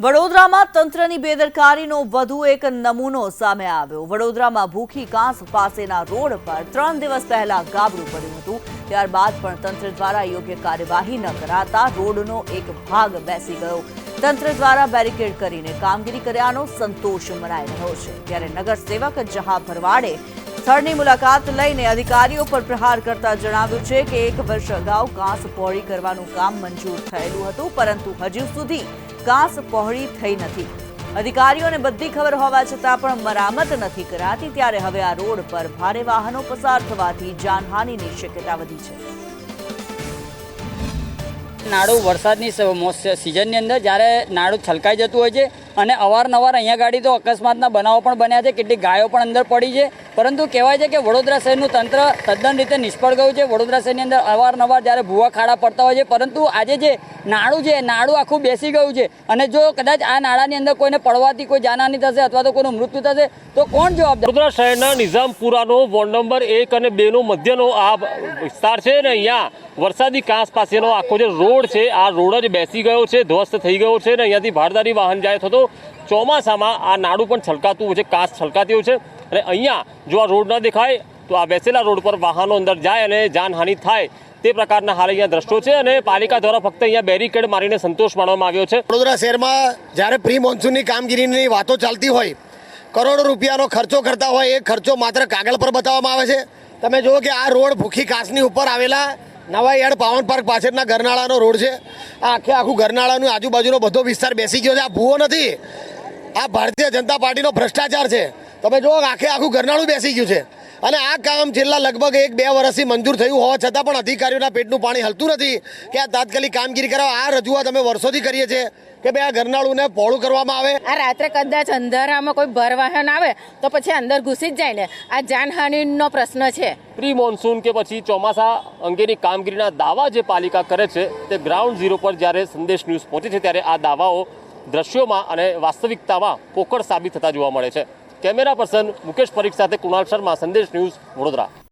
વડોદરામાં તંત્રની બેદરકારીનો વધુ એક નમૂનો સામે આવ્યો. વડોદરામાં ભૂખી કાંસ પાસેના રોડ પર ત્રણ દિવસ પહેલા ગાબડું પડ્યું હતું. ત્યારબાદ પણ તંત્ર દ્વારા યોગ્ય કાર્યવાહી ન કરાતા રોડનો એક ભાગ બેસી ગયો. તંત્ર દ્વારા બેરિકેડ કરીને કામગીરી કર્યાનો સંતોષ મનાઈ રહ્યો છે. ત્યારે નગરસેવક જહા ભરવાડે સ્થળની મુલાકાત લઈને અધિકારીઓ પર પ્રહાર કરતા જણાવ્યું છે કે એક વર્ષ અગાઉ કાંસ પહોળી કરવાનું કામ મંજૂર થયેલું હતું, પરંતુ હજુ સુધી કાંસ પહોળી થઈ નથી. અધિકારીઓને બધી ખબર હોવા છતાં પણ મરામત નથી કરાતી, ત્યારે હવે આ રોડ પર ભારે વાહનો પસાર થવાથી જાનહાનિની શક્યતા વધી છે. નાડું વરસાદની સિઝનની અંદર જ્યારે નાડું છલકાઈ જતું હોય છે અને અવારનવાર અહીંયા ગાડી તો અકસ્માતના બનાવો પણ બન્યા છે, કેટલીક ગાયો પણ અંદર પડી છે. પરંતુ કહેવાય છે કે વડોદરા શહેરનું તંત્ર તદ્દન રીતે નિષ્ફળ ગયું છે. વડોદરા શહેરની અંદર અવારનવાર જ્યારે ભૂવા ખાડા પડતા હોય છે, પરંતુ આજે જે નાળું છે નાળું આખું બેસી ગયું છે. અને જો કદાચ આ નાળાની અંદર કોઈને પડવાથી કોઈ જાનહાની થશે અથવા તો કોઈનું મૃત્યુ થશે, તો કોણ જવાબદાર વડોદરા શહેરના નિઝામપુરાનો વોર્ડ નંબર એક અને બેનો મધ્યનો આ વિસ્તાર છે ને અહીંયા વરસાદી કાંસ પાસેનો આખો જે રોડ છે, આ રોડ જ બેસી ગયો છે, ધ્વસ્ત થઈ ગયો છે ને અહીંયાથી ભારદારી વાહન જાય થતો ચોમાસામાં આ નાડું પણ છલકાતું છે કાસ છલકાતી છે. અને અહીંયા જો આ રોડ ન દેખાય, તો આ બેસેલા રોડ પર વાહનો અંદર જાય અને જાનહાનિ થાય તે પ્રકારના હાલ અહીંયા દ્રશ્યો છે અને પાલિકા દ્વારા ફક્ત અહીંયા બેરિકેડ મારીને સંતોષ માણવામાં આવ્યો છે. વડોદરા શહેરમાં જ્યારે પ્રી મોન્સૂનની કામગીરીની વાતો ચાલતી હોય, કરોડો રૂપિયાનો ખર્ચો કરતા હોય, એ ખર્ચો માત્ર કાગળ પર બતાવવામાં આવે છે. તમે જુઓ કે આ રોડ ભૂખી કાસની ઉપર આવેલા નવા યાર્ડ પાવન પાર્ક પાછળના ગરનાળાનો રોડ છે. આ આખે આખું ગરનાળાનું આજુબાજુનો બધો વિસ્તાર બેસી ગયો છે. આ ભૂવો નથી. આ ભારતીય જનતા પાર્ટીનો ભ્રષ્ટાચાર છે. તમે જુઓ, આખે આખું ગરનાળું બેસી ગયું છે. અને આ કામ છેલ્લા લગભગ એક બે વર્ષથી મંજૂર થયું હોવા છતાં પણ અધિકારીઓના પેટનું પાણી હલતું નથી. કે આ તાત્કાલિક કામગીરી કરાવો આ રજૂઆત અમે વર્ષોથી કરીએ છીએ. કે ભાઈ આ ગરનાળુને પહોળું કરવામાં આવે? આ રાત્રે કદાચ અંધારામાં કોઈ ભર વાહન આવે તો પછી અંદર ઘૂસી જ જાય ને. આ જાનહાનિનો પ્રશ્ન છે. પ્રી મોન્સૂન કે પછી ચોમાસા અંગેની કામગીરીના દાવા જે પાલિકા કરે છે તે ગ્રાઉન્ડ ઝીરો પર જ્યારે સંદેશ ન્યૂઝ પહોંચે છે ત્યારે આ દાવાઓ દ્રશ્યોમાં અને વાસ્તવિકતામાં પોકળ સાબિત થતા જોવા મળે છે. કેમેરા પર્સન મુકેશ પરીખ સાથે કુણાલ શર્મા સંદેશ ન્યૂઝ વડોદરા.